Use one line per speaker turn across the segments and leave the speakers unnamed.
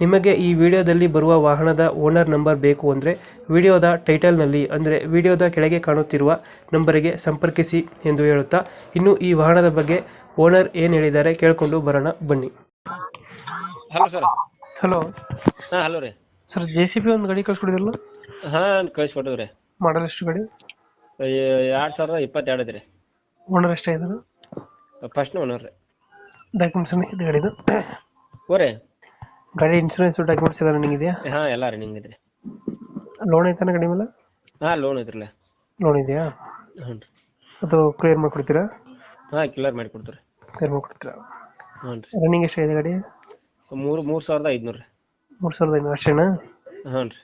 ನಿಮಗೆ ಈ ವಿಡಿಯೋದಲ್ಲಿ ಬರುವ ವಾಹನದ ಓನರ್ ನಂಬರ್ ಬೇಕು ಅಂದರೆ ವಿಡಿಯೋದ ಟೈಟಲ್ನಲ್ಲಿ ಅಂದರೆ ವಿಡಿಯೋದ ಕೆಳಗೆ ಕಾಣುತ್ತಿರುವ ನಂಬರಿಗೆ ಸಂಪರ್ಕಿಸಿ ಎಂದು ಹೇಳುತ್ತಾ ಇನ್ನು ಈ ವಾಹನದ ಬಗ್ಗೆ ಓನರ್ ಏನು ಹೇಳಿದ್ದಾರೆ ಕೇಳಿಕೊಂಡು ಬರೋಣ ಬನ್ನಿ.
Hello sir.
ಹಲೋ.
ಹಾಂ ಹಲೋ ರೀ.
ಸರ್ ಜೆ ಸಿ ಬಿ ಒಂದು ಗಾಡಿ ಕಳ್ಸ್ಕೊಡಿದ್ರಲ್ಲ?
ಹಾಂ ಕಳಿಸ್ಕೊಟ್ಟಿವಿ
ಮಾಡಲ್ ಎಷ್ಟು ಗಾಡಿ?
ರೀ ಎರಡು ಸಾವಿರದ ಇಪ್ಪತ್ತೆರಡು ರೀ
ಓನರ್ ಎಷ್ಟೇ ಇದ್ದಾರೆ
ಫಸ್ಟ್ ಓನರ್ ರೀ.
ಡಾಕ್ಯುಮೆಂಟ್ಸ್ ಇದೆ ಗಾಡಿದು?
ಓ ರೀ.
ಗಾಡಿ ಇನ್ಸೂರೆನ್ಸ್ ಡಾಕ್ಯುಮೆಂಟ್ಸ್ ಎಲ್ಲ ರನ್ನಿಂಗ್ ಇದೆಯಾ?
ಹಾ ಎಲ್ಲ ರನ್ನಿಂಗ್ ಇದೆ.
ಲೋನ್ ಐತಾನ ಗಾಡಿ ಮೇಲೆ?
ಹಾ ಲೋನ್ ಐತ್ರಲ್ಲ
ಲೋನ್ ಇದೆಯಾ?
ಹ್ಞೂ ರೀ.
ಅದು ಕ್ಲಿಯರ್ ಮಾಡಿಕೊಡ್ತೀರಾ?
ಹಾ ಕ್ಲಿಯರ್ ಮಾಡಿ ಕೊಡ್ತೀವಿ
ಕ್ಲಿಯರ್ ಮಾಡಿಕೊಡ್ತೀರಾ?
ಹ್ಞೂ ರೀ.
ರನ್ನಿಂಗ್ ಎಷ್ಟಾಗಿದೆ ಗಾಡಿ?
ಮೂರು ಮೂರು ಸಾವಿರದ ಐದುನೂರು ರೀ.
ಮೂರು ಸಾವಿರದ ಐನೂರು ಅಷ್ಟೇನಾ?
ಹ್ಞೂ ರೀ.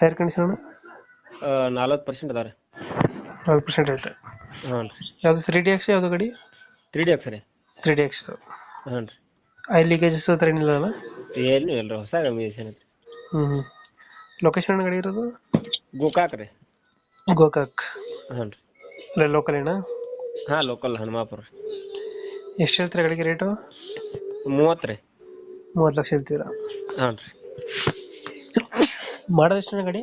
ಟೈರ್ ಕಂಡೀಷನ್
ನಲ್ವತ್ತು ಪರ್ಸೆಂಟ್ ಅದಾವ ರೀ
ನಾಲ್ಕು ಪರ್ಸೆಂಟ್ ಐತೆ.
ಹ್ಞೂ ರೀ.
ಯಾವುದು ತ್ರೀ ಡಿ ಎಕ್ಸ್ ಯಾವುದು ಗಾಡಿ?
ತ್ರೀ ಡಿ ಎಕ್ಸ್ ರೀ.
ತ್ರೀ ಡಿ ಎಕ್ಸ್
ಹ್ಞೂ ರೀ.
ಆಯಿಲ್ ಲೀಕೇಜಸ್ ಹತ್ರ ಏನಿಲ್ಲ ಅಲ್ಲ?
ಏನು ಇಲ್ಲ ಹೊಸ ಕಮಿಷನ್ ಐತ್ರಿ
ಹ್ಞೂ ಹ್ಞೂ ಲೊಕೇಶನ್ ಗಾಡಿ ಇರೋದು?
ಗೋಕಾಕ್ ರೀ.
ಗೋಕಾಕ್.
ಹ್ಞೂ ರೀ.
ಅಲ್ಲೇ ಲೋಕಲ್ ಏನಾ?
ಹಾಂ ಲೋಕಲ್ ಹನುಮಾಪುರ.
ಎಷ್ಟು ಹೇಳ್ತೀರಾ ಗಾಡಿಗೆ ರೇಟು
ಮೂವತ್ತು ರೀ.
ಮೂವತ್ತು ಲಕ್ಷ ಹೇಳ್ತೀರಾ?
ಹ್ಞೂ ರೀ.
ಮಾಡೋದು ಎಷ್ಟು ಗಾಡಿ?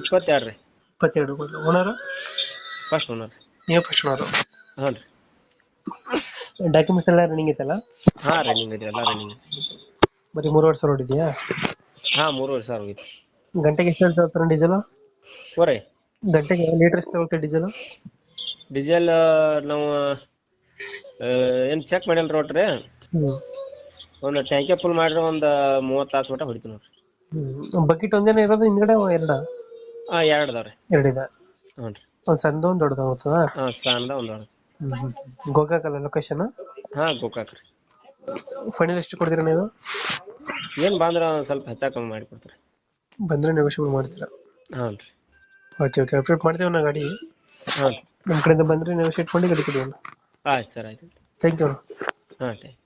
ಇಪ್ಪತ್ತೆರಡು ರೀ.
ಇಪ್ಪತ್ತೆರಡು. ಓನರು?
ಫಸ್ಟ್ ಓನರ್ ರೀ
ನೀವು ಫಸ್ಟ್ ಓನರು
ಹ್ಞೂ ರೀ.
ಡಾಕ್ಯುಮೆಂಟ್ಸ್ ಎಲ್ಲ ರನ್ನಿಂಗ್ ಐತಲ್ಲ
ಹಾ ರನ್ನಿಂಗ್ ಐತ್ರಿ ಎಲ್ಲ ರನ್ನಿಂಗ್ ಐತಿ.
ಬರೀ ಮೂರುವರೆ ಸಾವಿರ ಹೊಡಿದ್ಯಾ
ಹಾ ಮೂರುವರೆ ಸಾವಿರ ಹೋಗಿತ್ತು
ಗಂಟೆಗೆ ಎಷ್ಟು ಹೇಳ್ತಾರೆ ಡೀಸೆಲ್
ಓರೆ
ಗಂಟೆಗೆ ಲೀಟರ್ ಎಷ್ಟು ತಗೊಳ್ತೀವಿ ಡೀಸೆಲ್
ಡೀಸೆಲ್ ನಾವು ಏನು ಚೆಕ್ ಮಾಡಿಲ್ಲ ರೋಟ್ರಿ
ಹ್ಞೂ
ಒಂದು ಟ್ಯಾಂಕಿ ಫುಲ್ ಮಾಡ್ರೆ ಒಂದು ಮೂವತ್ತು ತಾಸು ಮಟ್ಟ ಹೊಡಿತೀವಿ ನೋಡ್ರಿ.
ಬಕೆಟ್ ಒಂದೇನೇ ಇರೋದು ಹಿಂದ್ಗಡೆ ಎರಡ?
ಆ ಎರಡು ಅದಾವೆ ರೀ
ಎರಡಿದೆ?
ಹ್ಞೂ ರೀ
ಒಂದು ಸಣ್ಣದು ಒಂದು ದೊಡ್ಡದು ಹೋಗ್ತದ
ಹಾ ಸಣ್ಣದ ಒಂದು ದೊಡ್ಡದು.
ಹ್ಞೂ ಗೋಕಾಕಲ್ಲ ಲೊಕೇಶನ್
ಹಾ ಗೋಕಾಕ್ ರೀ.
ಫೈನಲ್ ಎಷ್ಟು ಕೊಡ್ತೀರಾ ನೀವು?
ಏನು ಬಂದ್ರ ಒಂದು ಸ್ವಲ್ಪ ಹೆಚ್ಚಾ ಕಮ್ಮಿ ಮಾಡಿ ಕೊಡ್ತಾರೆ.
ಬಂದರೆ ನೆಗೋಷಿಯೇಟ್ ಮಾಡ್ತೀರಾ?
ಹಾಂ ರೀ.
ಓಕೆ ಓಕೆ ಅಪ್ಡೇಟ್ ಮಾಡ್ತೀವಿ ನಾ ಗಾಡಿ
ಹಾಂ
ನಮ್ಮ ಕಡೆಯಿಂದ ಬಂದರೆ ನೆಗೋಷಿಯೇಟ್ ಮಾಡಿ ಗಾಡಿ ಕೊಡಿ
ಆಯ್ತು ಸರ್ ಆಯ್ತು.
ಥ್ಯಾಂಕ್ ಯು
ಹಾಂ ಥ್ಯಾಂಕ್